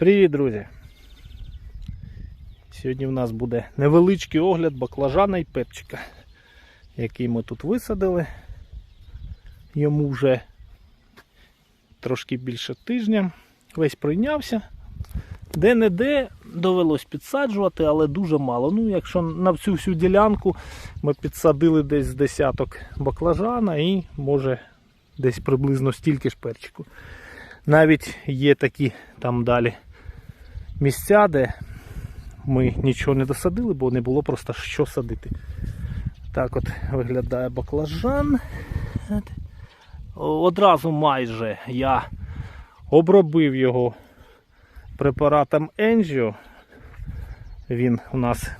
Привіт, друзі! Сьогодні в нас буде невеличкий огляд баклажана і перчика, який ми тут висадили. Йому вже трошки більше тижня. Весь прийнявся. Де-не-де довелось підсаджувати, але дуже мало. Ну, якщо на всю всю ділянку ми підсадили десь з десяток баклажана і може десь приблизно стільки ж перчику. Навіть є такі там далі місця, де ми нічого не досадили, бо не було просто що садити. Так от виглядає баклажан. Одразу майже я обробив його препаратом Angio. Він у нас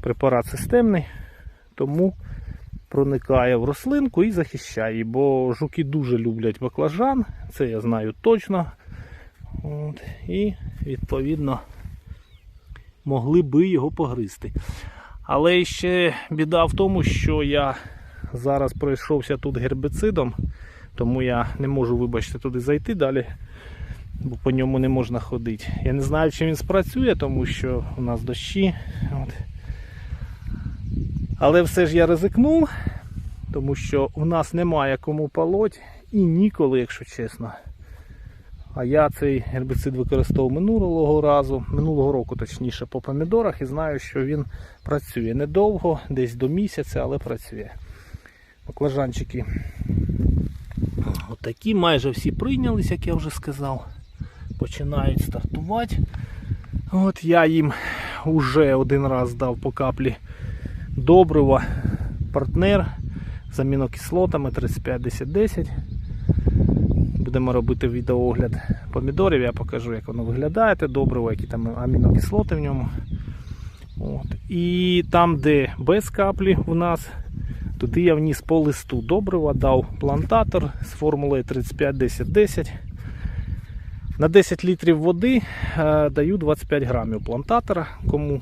препарат системний, тому проникає в рослинку і захищає, її, бо жуки дуже люблять баклажан, це я знаю точно. От, і відповідно могли би його погризти. Але ще біда в тому, що я зараз пройшовся тут гербицидом, тому я не можу, вибачте, туди зайти далі, бо по ньому не можна ходити. Я не знаю, чи він спрацює, тому що у нас дощі. От. Але все ж я ризикнув, тому що в нас немає кому полоть і ніколи, якщо чесно. А я цей гербіцид використовував минулого разу, минулого року точніше по помідорах і знаю, що він працює недовго, десь до місяця, але працює. Баклажанчики отакі, майже всі прийнялись, як я вже сказав. Починають стартувати. От я їм вже один раз дав по каплі добрива партнер з амінокислотами 35-10-10. Будемо робити відеоогляд помідорів, я покажу, як воно виглядає, те добриво, які там амінокислоти в ньому. От. І там, де без каплі у нас, туди я вніс по листу добрива, дав плантатор з формулою 35-10-10. На 10 літрів води е, даю 25 грамів плантатора, кому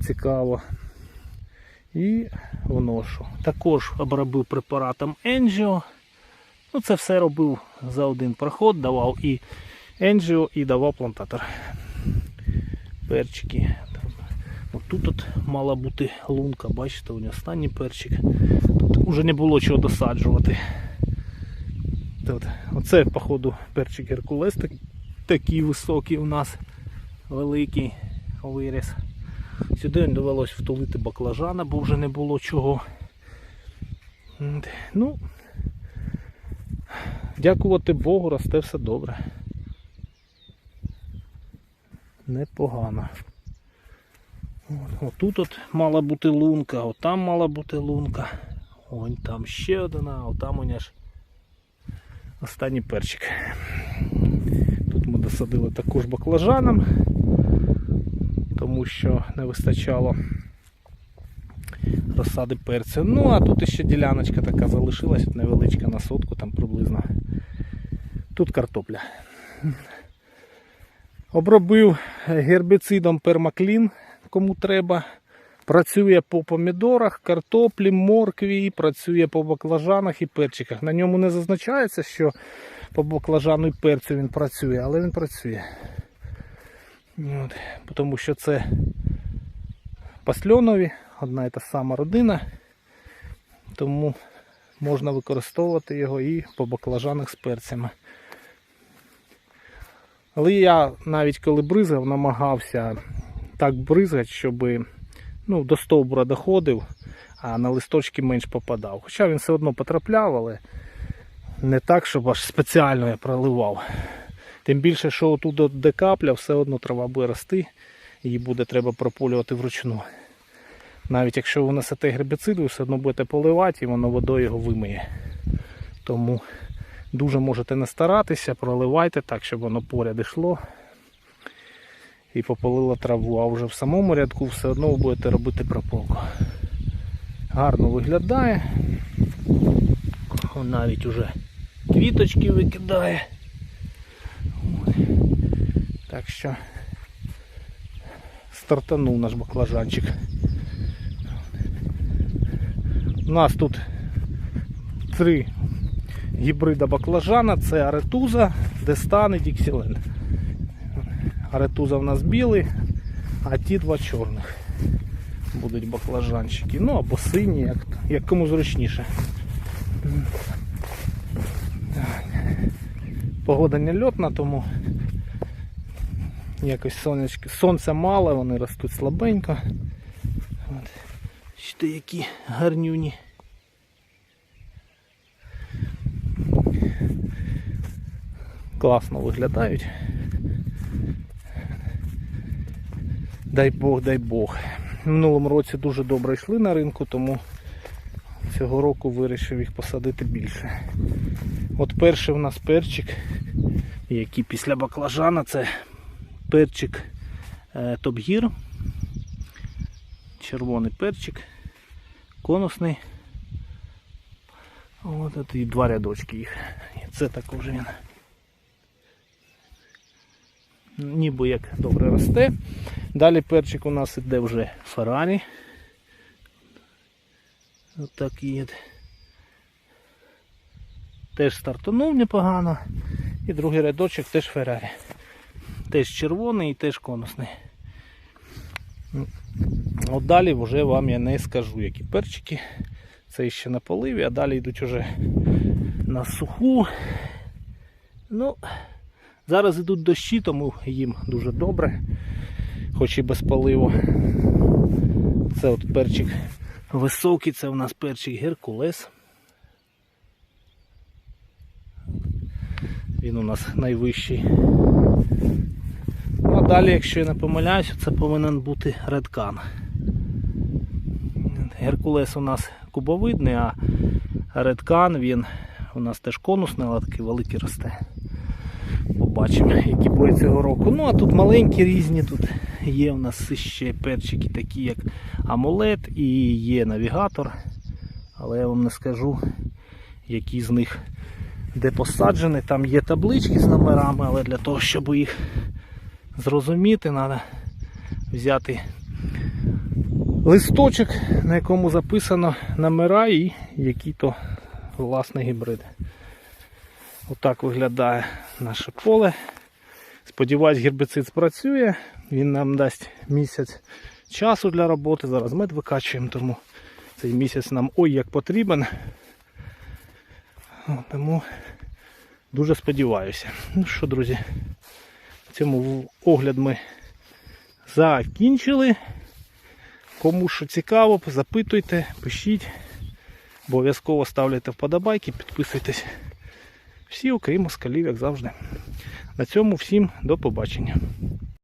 цікаво. І вношу. Також обробив препаратом Angio. Ну, це все робив за один проход, давав і Angio, і давав плантатор. Перчики. Тут от мала бути лунка, бачите, у нього останній перчик. Тут вже не було чого досаджувати. Тут. Оце, походу, перчик Геркулес так- такий високий у нас великий виріс. Сюди довелось втулити баклажана, бо вже не було чого. Ну, дякувати Богу, росте все добре. Непогано. От, отут от мала бути лунка, отам мала бути лунка. Ось там ще одна, отам у ж останній перчик. Тут ми досадили також баклажаном тому що не вистачало розсади перцю. Ну, а тут ще діляночка така залишилась, от невеличка на сотку, там приблизно. Тут картопля. Обробив гербіцидом пермаклін, кому треба. Працює по помідорах, картоплі, моркві, працює по баклажанах і перчиках. На ньому не зазначається, що по баклажану і перцю він працює, але він працює. От, тому що це пасльонові, одна і та сама родина, тому можна використовувати його і по баклажанах з перцями. Але я навіть коли бризгав, намагався так бризгати, щоб ну, до стовбура доходив, а на листочки менш попадав. Хоча він все одно потрапляв, але не так, щоб аж спеціально я проливав. Тим більше, що отут де капля, все одно трава буде рости, її буде треба прополювати вручну. Навіть якщо ви несете гербіцид, ви все одно будете поливати і воно водою його вимиє. Тому дуже можете не старатися, проливайте так, щоб воно поряд йшло і попалило траву. А вже в самому рядку все одно ви будете робити прополку. Гарно виглядає. Навіть уже квіточки викидає. Так що стартанув наш баклажанчик. У нас тут три гібрида баклажана, це аретуза, дестан і діксілен. Аретуза в нас білий, а ті два чорних. Будуть баклажанчики. Ну або сині, як, як кому зручніше. Погода не льотна, тому якось сонечки, сонця мало, вони ростуть слабенько. От. Бачите, які гарнюні. Класно виглядають. Дай Бог, дай Бог. Минулому році дуже добре йшли на ринку, тому цього року вирішив їх посадити більше. От перший у нас перчик, який після баклажана, це перчик е, Топгір. Червоний перчик, конусний. От от і два рядочки їх. І це також він. Ніби як добре росте. Далі перчик у нас іде вже Феррарі. Отакий. от. Теж стартанув непогано. І другий рядочок теж Феррарі. Теж червоний і теж конусний. От далі вже вам я не скажу, які перчики. Це ще на поливі, а далі йдуть уже на суху. Ну, зараз йдуть дощі, тому їм дуже добре, хоч і без поливу. Це от перчик високий, це у нас перчик Геркулес. Він у нас найвищий. Ну а далі, якщо я не помиляюся, це повинен бути редкан. Геркулес у нас кубовидний, а редкан він у нас теж конусний, але такий великий росте. Побачимо, які буде цього року. Ну а тут маленькі різні, тут є у нас ще перчики такі, як амулет і є навігатор. Але я вам не скажу, які з них де посаджені. Там є таблички з номерами, але для того, щоб їх зрозуміти, треба взяти листочок, на якому записано номера і який то власний гібрид. Отак виглядає наше поле. Сподіваюсь, гербіцид спрацює. Він нам дасть місяць часу для роботи. Зараз мед викачуємо, тому цей місяць нам ой як потрібен. Тому дуже сподіваюся. Ну що, друзі, цьому огляд ми закінчили. Кому що цікаво, запитуйте, пишіть. Обов'язково ставляйте вподобайки, підписуйтесь. Всі, окрім москалів, як завжди. На цьому всім до побачення.